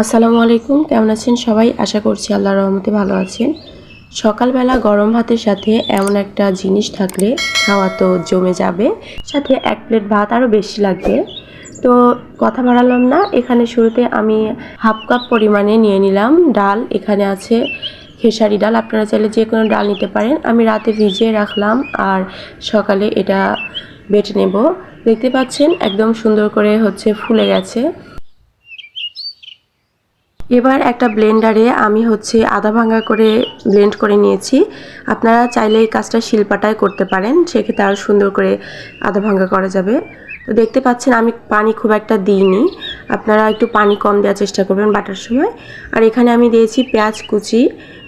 আসসালামু আলাইকুম, কেমন আছেন সবাই? আশা করছি আল্লাহর রহমতে ভালো আছেন। সকালবেলা গরম ভাতের সাথে এমন একটা জিনিস থাকলে খাওয়া তো জমে যাবে, সাথে এক প্লেট ভাত আরও বেশি লাগবে। তো কথা বাড়ালাম না, এখানে শুরুতে আমি হাফ কাপ পরিমাণে নিয়ে নিলাম ডাল, এখানে আছে খেসারি ডাল, আপনারা চাইলে যে কোনো ডাল নিতে পারেন। আমি রাতে ভিজিয়ে রাখলাম আর সকালে এটা বেটে নেব। দেখতে পাচ্ছেন, একদম সুন্দর করে হচ্ছে ফুলে গেছে। এবার একটা ব্লেন্ডারে আমি হচ্ছে আদা ভাঙা করে ব্লেন্ড করে নিয়েছি। আপনারা চাইলে এই কাজটা শিলপাটায় করতে পারেন, সেক্ষেত্রে আরও সুন্দর করে আদা ভাঙা করা যাবে। তো দেখতে পাচ্ছেন আমি পানি খুব একটা দিইনি। আপনারা একটু পানি কম দেওয়ার চেষ্টা করবেন বাটার সময়। আর এখানে আমি দিয়েছি পেঁয়াজ কুচি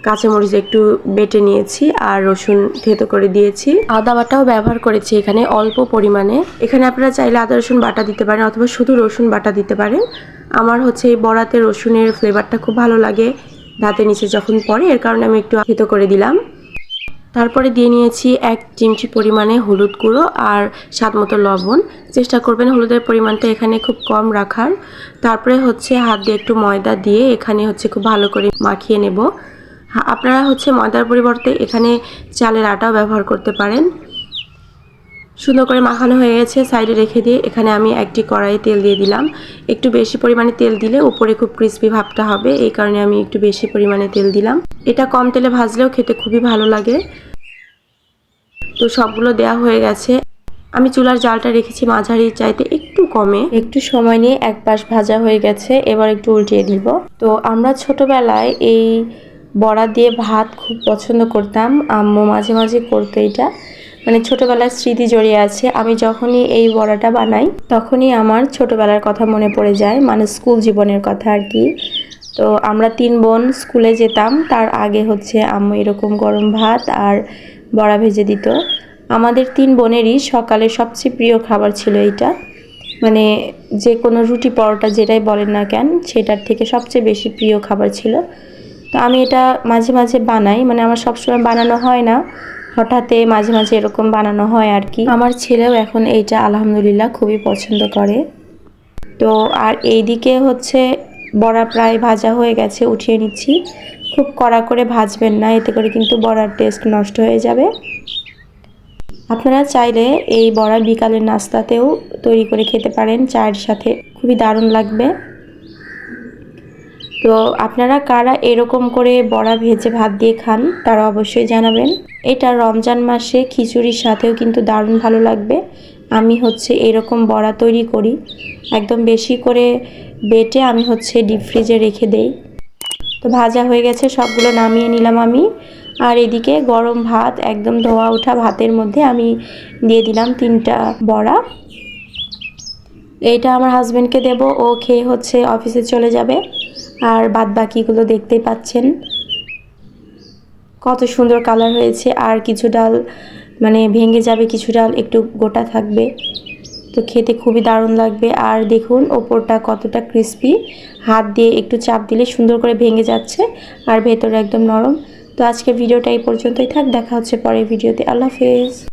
কাঁচামরিচ একটু বেটে নিয়েছি আর রসুন থেতো করে দিয়েছি। আদা বাটাও ব্যবহার করেছি এখানে অল্প পরিমাণে। এখানে আপনারা চাইলে আদা, রসুন বাটা দিতে পারেন অথবা শুধু রসুন বাটা দিতে পারেন। আমার হচ্ছে এই বড়াতে রসুনের ফ্লেভারটা খুব ভালো লাগে দাঁতের নিচে যখন পড়ে, এর কারণে আমি একটু থেতো করে দিলাম। তারপরে দিয়ে নিয়েছি এক চিমচি পরিমাণে হলুদ গুঁড়ো আর স্বাদ মতো লবণ। চেষ্টা করবেন হলুদের পরিমাণটা এখানে খুব কম রাখার। তারপরে হচ্ছে হাত দিয়ে একটু ময়দা দিয়ে এখানে হচ্ছে খুব ভালো করে মাখিয়ে নেব। আপনারা হচ্ছে ময়দার পরিবর্তে এখানে চালের আটাও ব্যবহার করতে পারেন। সুন্দর করে মাখানো হয়ে গেছে, সাইডে রেখে দিয়ে এখানে আমি একটি কড়াইয়ে তেল দিয়ে দিলাম। একটু বেশি পরিমাণে তেল দিলে উপরে খুব ক্রিস্পি ভাবটা হবে, এই কারণে আমি একটু বেশি পরিমাণে তেল দিলাম। এটা কম তেলে ভাজলেও খেতে খুবই ভালো লাগে। তো সবগুলো দেয়া হয়ে গেছে। আমি চুলার জালটা রেখেছি মাঝারি চাইতে একটু কমে। একটু সময় নিয়ে এক পাশ ভাজা হয়ে গেছে, এবার একটু উল্টিয়ে দিব তো আমরা ছোটবেলায় এই বড়া দিয়ে ভাত খুব পছন্দ করতাম। আম্মু মাঝে মাঝে করতো এটা। মানে ছোটবেলার স্মৃতি জড়িয়ে আছে। আমি যখনই এই বড়াটা বানাই, তখনই আমার ছোটবেলার কথা মনে পড়ে যায়। মানে স্কুল জীবনের কথা আর কি। তো আমরা তিন বোন স্কুলে যেতাম। তার আগে হচ্ছে আম্মু এরকম গরম ভাত আর বড়া ভেজে দিত। আমাদের তিন বোনেরই সকালে সবচেয়ে প্রিয় খাবার ছিল এইটা। মানে যে কোনো রুটি পরোটা যেটাই বলেন না কেন, সেটার থেকে সবচেয়ে বেশি প্রিয় খাবার ছিল। তো আমি এটা মাঝে মাঝে বানাই মানে আমার সবসময় বানানো হয় না। হঠাৎ মাঝে মাঝে এরকম বানানো হয় আর কি। আমার ছেলেও এখন এইটা আলহামদুলিল্লাহ খুবই পছন্দ করে। তো আর এইদিকে হচ্ছে বড়া প্রায় ভাজা হয়ে গেছে, উঠিয়ে নিচ্ছি। খুব কড়া করে ভাজবেন না, এতে করে কিন্তু বড়ার টেস্ট নষ্ট হয়ে যাবে। আপনারা চাইলে এই বড়া বিকালের নাস্তাতেও তৈরি করে খেতে পারেন, চায়ের সাথে। খুবই দারুণ লাগবে। তো আপনারা কারা এরকম করে বড়া ভেজে ভাত দিয়ে খান, তারা অবশ্যই জানাবেন। এটা রমজান মাসে খিচুড়ির সাথেও কিন্তু দারুণ ভালো লাগবে। আমি হচ্ছে এরকম বড়া তৈরি করি। একদম বেশি করে বেটে আমি হচ্ছে ডিপ ফ্রিজে রেখে দেই। তো ভাজা হয়ে গেছে, সবগুলো নামিয়ে নিলাম আমি। আর এদিকে গরম ভাত, একদম ধোয়া ওঠা ভাতের মধ্যে আমি দিয়ে দিলাম তিনটা বড়া। এইটা আমার হাজব্যান্ডকে দেব, ও খেয়ে হচ্ছে অফিসে চলে যাবে। আর বাদ বাকিগুলো দেখতেই পাচ্ছেন। কত সুন্দর কালার হয়েছে, আর কিছু ডাল মানে ভেঙে যাবে, কিছু ডাল একটু গোটা থাকবে। তো খেতে খুবই দারুণ লাগবে। আর দেখুন, ওপরটা কতটা ক্রিস্পি হাত দিয়ে একটু চাপ দিলে সুন্দর করে ভেঙে যাচ্ছে আর ভেতরে একদম নরম। তো আজকের ভিডিওটা এই পর্যন্তই থাক, দেখা হচ্ছে পরের ভিডিওতে। আল্লাহ হাফেজ।